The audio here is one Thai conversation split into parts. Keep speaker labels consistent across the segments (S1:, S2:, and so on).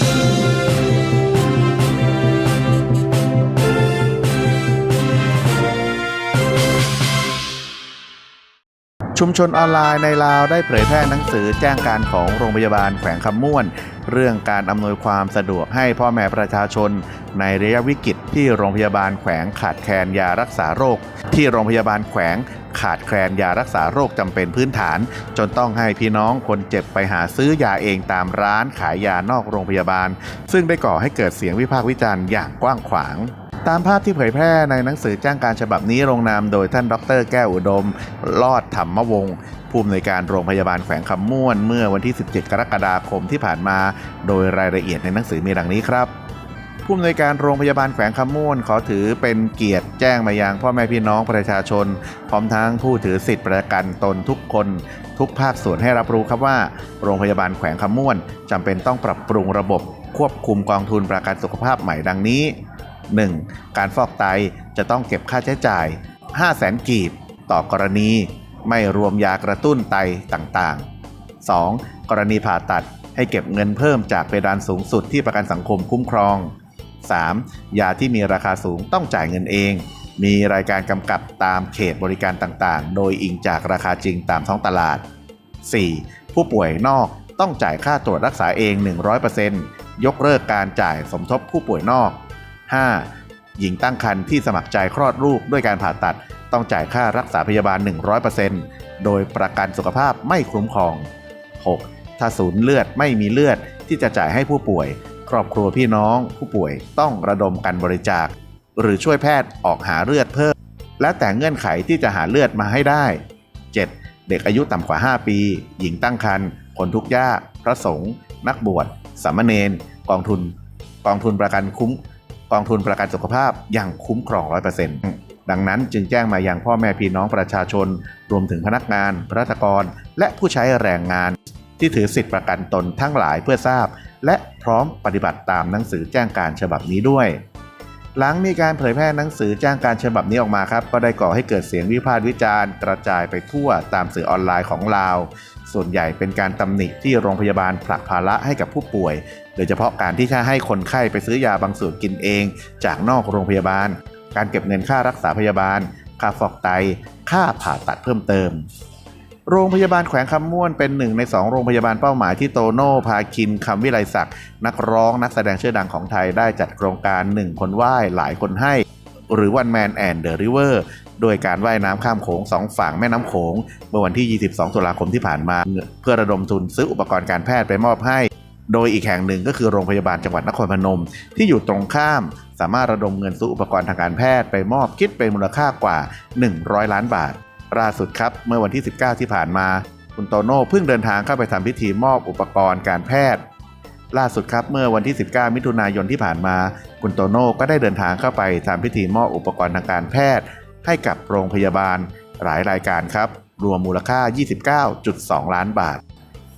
S1: Thank you. ชุมชนออนไลน์ในลาวได้เผยแพร่หนังสือแจ้งการของโรงพยาบาลแขวงคำม่วน เรื่องการอำนวยความสะดวกให้พ่อแม่ประชาชน ในระยะวิกฤตที่โรงพยาบาลแขวงขาดแคลนยารักษาโรค ที่โรงพยาบาลแขวงขาดแคลนยารักษาโรคจำเป็นพื้นฐาน จนต้องให้พี่น้องคนเจ็บไปหาซื้อยาเองตามร้านขายยานอกโรงพยาบาล ซึ่งได้ก่อให้เกิดเสียงวิพากษ์วิจารณ์อย่างกว้างขวาง ตามภาพที่เผยแพร่ในหนังสือจ้างการฉบับนี้ลงนามโดยท่านดร แก้วอุดม ลอดธรรมวงศ์ผู้อำนวยการโรงพยาบาลแขวงคำม่วนเมื่อวันที่ 17 กรกฎาคมที่ผ่านมา โดยรายละเอียดในหนังสือมีดังนี้ครับผู้อำนวยการโรงพยาบาลแขวงคำม่วนขอถือเป็นเกียรติแจ้งมายังพ่อแม่พี่น้องประชาชน พร้อมทั้งผู้ถือสิทธิประกันตนทุกคน ทุกภาคส่วนให้รับรู้ครับว่า โรงพยาบาลแขวงคำม่วนจำเป็นต้องปรับปรุงระบบควบคุมกองทุนประกันสุขภาพใหม่ดังนี้ 1. การฟอกไตจะต้องเก็บค่าใช้จ่าย 5 0 0แสนกีบ ต่อกรณี ไม่รวมยากระตุ้นไตต่างๆ 2. กรณีผ่าตัดให้เก็บเงินเพิ่มจากเพดานสูงสุดที่ประกันสังคมคุ้มครอง 3. ยาที่มีราคาสูงต้องจ่ายเงินเอง มีรายการกำกับตามเขตบริการต่างๆ โดยอิงจากราคาจริงตามท้องตลาด 4. ผู้ป่วยนอกต้องจ่ายค่าตรวจรักษาเอง 100%ยกเลิกการจ่ายสมทบผู้ป่วยนอก 5. หญิงตั้งครรภ์ที่สมัครใจคลอดลูกด้วยการผ่าตัด ต้องจ่ายค่ารักษาพยาบาล 100%โดยประกันสุขภาพไม่คุ้มครอง 6. ถ้าศูนย์เลือดไม่มีเลือดที่จะจ่ายให้ผู้ป่วย ครอบครัวพี่น้อง ผู้ป่วยต้องระดมกันบริจาค หรือช่วยแพทย์ออกหาเลือดเพิ่ม และแต่เงื่อนไขที่จะหาเลือดมาให้ได้ 7. เด็กอายุต่ำกว่า 5 ปี หญิงตั้งครรภ์คนทุกข์ยากพระสงฆ์นักบวชสามเณรกองทุน กองทุนประกันคุ้ม กองทุนประกันสุขภาพอย่างคุ้มครอง 100%ดังนั้นจึงแจ้งมาอย่างพ่อแม่พี่น้องประชาชน รวมถึงพนักงานพนักกร และผู้ใช้แรงงาน ที่ถือสิทธิประกันตนทั้งหลายเพื่อทราบ และพร้อมปฏิบัติตามหนังสือแจ้งการฉบับนี้ด้วย หลังมีการเผยแพร่หนังสือแจ้งการฉบับนี้ออกมาครับ ก็ได้ก่อให้เกิดเสียงวิพากษ์วิจารณ์ กระจายไปทั่วตามสื่อออนไลน์ของลาว ส่วนใหญ่เป็นการตำหนิที่โรงพยาบาลผลักภาระให้กับผู้ป่วย โดยเฉพาะการที่จะให้คนไข้ไปซื้อยาบางส่วนกินเอง จากนอกโรงพยาบาล การเก็บเงินค่ารักษาพยาบาล ค่าฟอกไต ค่าผ่าตัดเพิ่มเติม โรงพยาบาลแขวงคำม่วนเป็นหนึ่งในสองโรงพยาบาลเป้าหมายที่โตโน่พาคินคำวิไลศักดิ์นักร้องนักแสดงชื่อดังของไทยได้จัดโครงการหนึ่งคนไหว้หลายคนให้ หรือ One Man and the River โดยการว่ายน้ำข้ามโขงสองฝั่งแม่น้ำโขง เมื่อวันที่ 22 ตุลาคมที่ผ่านมา เพื่อระดมทุนซื้ออุปกรณ์การแพทย์ไปมอบให้ โดยอีกแห่งหนึ่งก็คือโรงพยาบาลจังหวัดนครพนม ที่อยู่ตรงข้าม สามารถระดมเงินซื้ออุปกรณ์ทางการแพทย์ไปมอบคิดเป็นมูลค่ากว่า 100 ล้านบาท ล่าสุดครับเมื่อวันที่ 19 ที่ผ่านมา คุณโตโน่เพิ่งเดินทางเข้าไปทำพิธีมอบอุปกรณ์การแพทย์ ล่าสุดครับเมื่อวันที่ 19 มิถุนายนที่ผ่านมา คุณโตโน่ก็ได้เดินทางเข้าไปทำพิธีมอบอุปกรณ์ทางการแพทย์ ให้กับโรงพยาบาลหลายรายการครับ รวมมูลค่า 29.2 ล้านบาท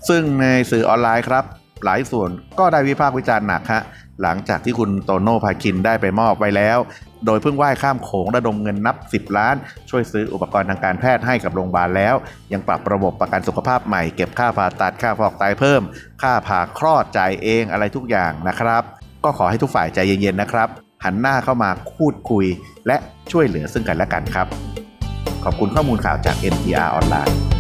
S1: ซึ่งในสื่อออนไลน์ครับ หลายส่วนก็ได้วิพากษ์วิจารณ์หนักฮะหลังจากที่คุณโตโน่พาคินได้ไปมอบไว้แล้ว โดยเพิ่งว่ายข้ามโขงระดมเงินนับ 10 ล้าน ช่วยซื้ออุปกรณ์ทางการแพทย์ให้กับโรงพยาบาลแล้ว ยังปรับระบบประกันสุขภาพใหม่เก็บค่าผ่าตัดค่าฟอกไตเพิ่ม ค่าผ่าคลอดจ่ายเองอะไรทุกอย่างนะครับ ก็ขอให้ทุกฝ่ายใจเย็นๆนะครับ หันหน้าเข้ามาพูดคุย และช่วยเหลือซึ่งกันและกันครับ ขอบคุณข้อมูลข่าวจาก NTR ออนไลน์